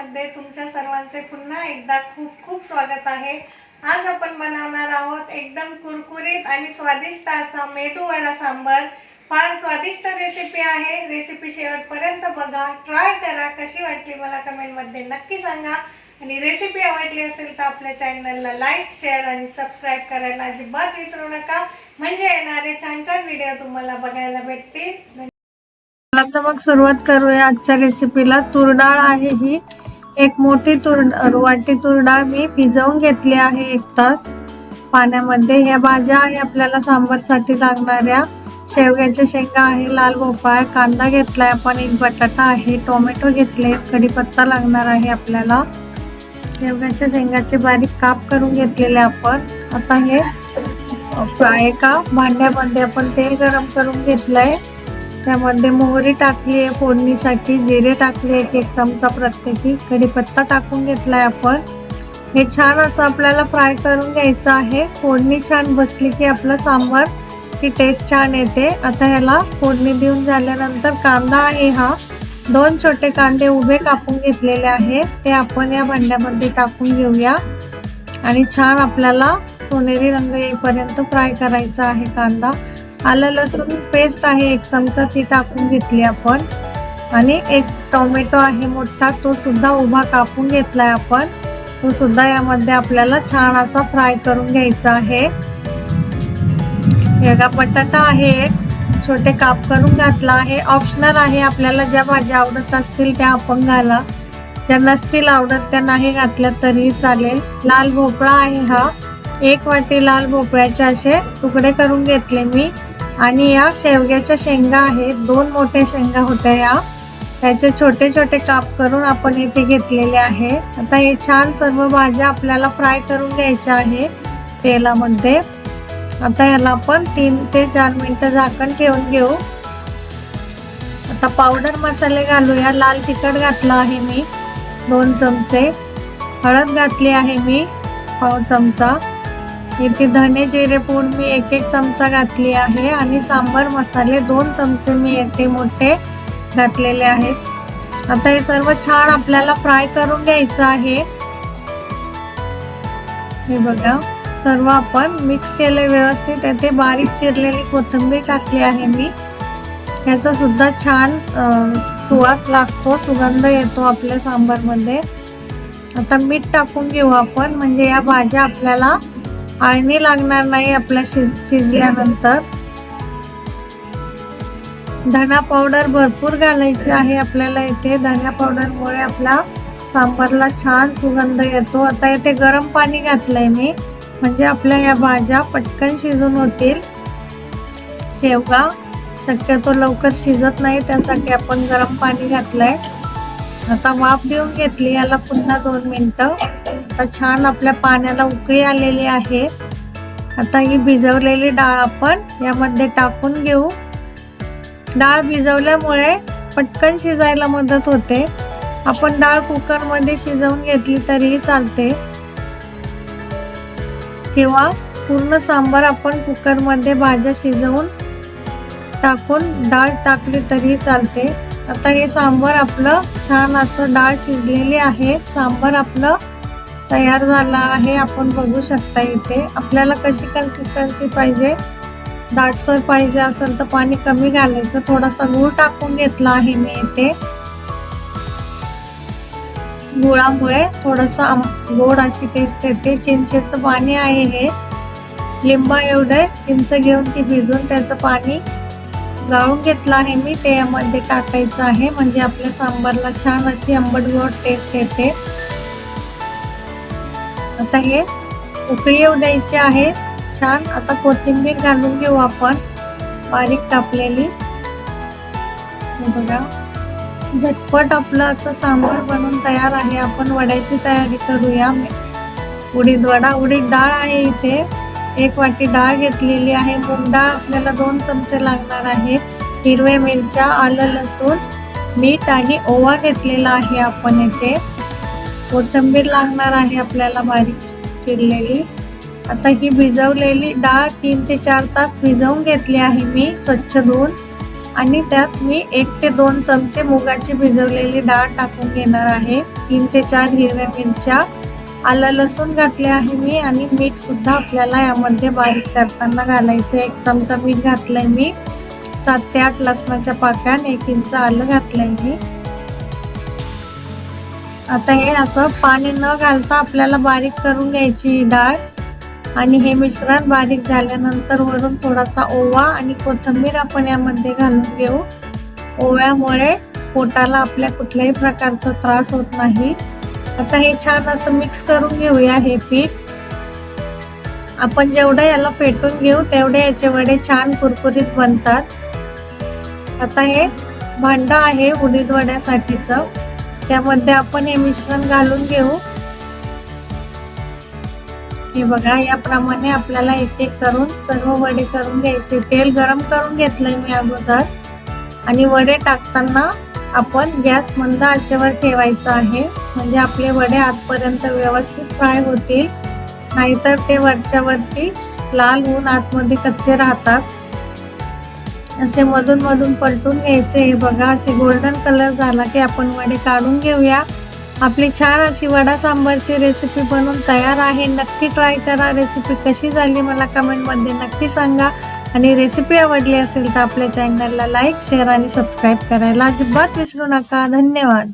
मध्ये तुमच्या सर्वांचे पुन्हा एकदा खूप खूप स्वागत आहे. आज आपण बनवणार आहोत एकदम कुरकुरीत आणि स्वादिष्ट असा मेदू वडा सांबर. फार स्वादिष्ट रेसिपी आहे. रेसिपी शेवटपर्यंत बघा. ट्राय करा. कशी वाटली मला कमेंटमध्ये नक्की सांगा. आणि रेसिपी आवडली असेल तर आपल्या चॅनलला लाईक शेअर आणि सबस्क्राईब करायला अजिबात विसरू नका. म्हणजे येणारे छान छान व्हिडिओ तुम्हाला बघायला भेटतील. तर मग सुरुवात करूया आजच्या रेसिपीला तूर डाळ आहे ही. एक मोठी तुर वाटी तुरडाळ मी भिजवून घेतली आहे एक तास. पाण्यामध्ये ह्या भाज्या आहे आपल्याला सांबारसाठी लागणाऱ्या. शेवग्याच्या शेंगा आहे लाल भोपळा आहे कांदा घेतलाय आपण एक बटाटा आहे टोमॅटो घेतले कढीपत्ता लागणार आहे आपल्याला. शेवग्याच्या शेंगाचे बारीक काप करून घेतलेले आपण. आता हे एका भांड्यामध्ये आपण तेल गरम करून घेतलंय. त्यामध्ये मोहरी टाकली आहे फोडणीसाठी जिरे टाकले एक एक चमचा प्रत्येकी. कढीपत्ता टाकून घेतलाय आपण. हे छान असं आपल्याला फ्राय करून घ्यायचं आहे. फोडणी छान बसली की आपलं सांबार की टेस्ट छान येते. आता ह्याला फोडणी देऊन झाल्यानंतर कांदा आहे हा. दोन छोटे कांदे उभे कापून घेतलेले आहे. ते आपण या भांड्यामध्ये टाकून घेऊया. आणि छान आपल्याला सोनेरी रंग येईपर्यंत फ्राय करायचा आहे कांदा. आलं लसूण पेस्ट आहे एक चमचा ती टाकून घेतली आपण. आणि एक टोमॅटो आहे मोठा तो सुद्धा उभा कापून घेतलाय आपण. तो सुद्धा यामध्ये आपल्याला छान असा फ्राय करून घ्यायचा आहे. वेगळा बटाटा आहे एक. छोटे काप करून घातला आहे. ऑप्शनल आहे आपल्याला ज्या भाज्या आवडत असतील त्या आपण घाला. ज्या नसतील आवडत त्या नाही घातल्या तरीही चालेल. लाल भोपळा आहे हा. एक वाटी लाल भोपळ्याचे असे तुकडे करून घेतले मी. आणि या शेवग्याच्या शेंगा आहेत. दोन मोठ्या शेंगा होत्या या. त्याचे छोटे छोटे काप करून आपण इथे घेतलेले आहे आता हे छान सर्व भाज्या आपल्याला फ्राय करून घ्यायच्या आहे तेलामध्ये. आता याला आपण तीन ते चार मिनटं झाकण ठेवून घेऊ. आता पावडर मसाले घालूया. लाल तिखट घातला आहे मी. दोन चमचे. हळद घातली आहे मी. पाव चमचा. इथे धने जिरे पूड मी एक एक चमचा घातली आहे आणि सांबर मसाले दोन चमचे मी येथे मोठे घातलेले आहेत. आता हे सर्व छान आपल्याला फ्राय करून घ्यायचं आहे. हे बघा सर्व आपण मिक्स केले व्यवस्थित. येथे बारीक चिरलेली कोथिंबीर टाकली आहे मी. याचा सुद्धा छान सुवास लागतो सुगंध येतो आपल्या सांबारमध्ये. आता मीठ टाकून घेऊ आपण. म्हणजे या भाज्या आपल्याला आळणी लागणार नाही आपल्या शिज शिजल्यानंतर. धना पावडर भरपूर घालायची आहे आपल्याला इथे. धना पावडरमुळे आपला सांबारला छान सुगंध येतो. आता इथे गरम पाणी घातलंय मी. म्हणजे आपल्या या भाज्या पटकन शिजून होतील. शेवगा शक्यतो लवकर शिजत नाही त्यासाठी आपण गरम पाणी घातलंय. आता वाफ देऊन घेतली याला पुन्हा दोन मिनटं. आता छान आपल्या पाण्याला उकळी आलेली आहे. आता ही भिजवलेली डाळ आपण यामध्ये टाकून घेऊ. डाळ भिजवल्यामुळे पटकन शिजायला मदत होते. आपण डाळ कुकरमध्ये शिजवून घेतली तरीही चालते. किंवा पूर्ण सांबार आपण कुकरमध्ये भाज्या शिजवून टाकून डाळ टाकली तरीही चालते. आता हे सांबार आपलं छान असं डाळ शिजलेली आहे. सांबार आपलं तयार झाला आहे आपण बघू शकता इथे. आपल्याला कशी कन्सिस्टन्सी पाहिजे? दाटसर पाहिजे असेल तर पाणी कमी घालायचं. थोडासा गूळ टाकून घेतला आहे मी इथे. गुळामुळे थोडस गोड अशी टेस्ट येते. चिंचेचं पाणी आहे हे. लिंबा एवढे. चिंच घेऊन ती भिजून त्याचं पाणी गाळून घेतलं आहे मी. ते यामध्ये टाकायचं आहे. म्हणजे आपल्या सांबारला छान अशी आंबट गोड टेस्ट येते. आता हे उकळी येऊ द्यायची आहे. छान. आता कोथिंबीर घालून घेऊ आपण. बारीक कापलेली. बघा. झटपट आपलं असं सांबार बनून तयार आहे. आपण वड्याची तयारी करूया. उडीद वडा. उडीद डाळ आहे इथे. एक वाटी डाळ घेतलेली आहे. मूग डाळ आपल्याला दोन चमचे लागणार आहे. हिरव्या मिरच्या आलं लसूण मीठ आणि ओवा घेतलेला आहे आपण इथे. कोथिंबीर लागणार आहे आपल्याला बारीक चिरलेली. आता ही भिजवलेली डाळ तीन ते चार तास भिजवून घेतली आहे मी स्वच्छ धुवून. आणि त्यात मी एक ते दोन चमचे मुगाची भिजवलेली डाळ टाकून घेणार आहे. तीन ते चार हिरव्या मिरच्या आलं लसूण घातले आहे मी आणि मीठ सुद्धा आपल्याला यामध्ये बारीक करताना घालायचं एक चमचा मीठ घातलंय मी. सात ते आठ लसणाच्या पाक्यान एक इंच आलं घातलंय मी. आता हे असं पाणी न घालता आपल्याला बारीक करून घ्यायची डाळ. आणि हे मिश्रण बारीक झाल्यानंतर वरून थोडासा ओवा आणि कोथिंबीर आपण यामध्ये घालून घेऊ. ओव्यामुळे पोटाला आपल्या कुठल्याही प्रकारचा त्रास होत नाही. आता हे छान असं मिक्स करून घेऊया हे पीठ. आपण जेवढं याला फेटून घेऊ तेवढे याचे वडे छान कुरकुरीत बनतात. आता हे भांड आहे उडीद वड्यासाठीचं. त्यामध्ये आपण हे मिश्रण घालून घेऊ. हे बघा याप्रमाणे आपल्याला एक एक करून सर्व वडे करून घ्यायचे. तेल गरम करून घेतलंय मी अगोदर. आणि वडे टाकताना आपण गॅस मंद आचेवर ठेवायचा आहे. म्हणजे आपले वडे आतपर्यंत व्यवस्थित फ्राय होतील. नाहीतर ते वरच्यावरती लाल होऊन आतमध्ये कच्चे राहतात. असे मधून मधून पलटून घ्यायचे. हे बघा असे गोल्डन कलर झाला की आपण वडे काढून घेऊया. आपली छान अशी वडा सांबारची रेसिपी बनवून तयार आहे. नक्की ट्राय करा. रेसिपी कशी झाली मला कमेंटमध्ये नक्की सांगा. आणि रेसिपी आवडली असेल तर आपल्या चॅनलला लाईक शेअर आणि सबस्क्राईब करायला अजिबात विसरू नका. धन्यवाद.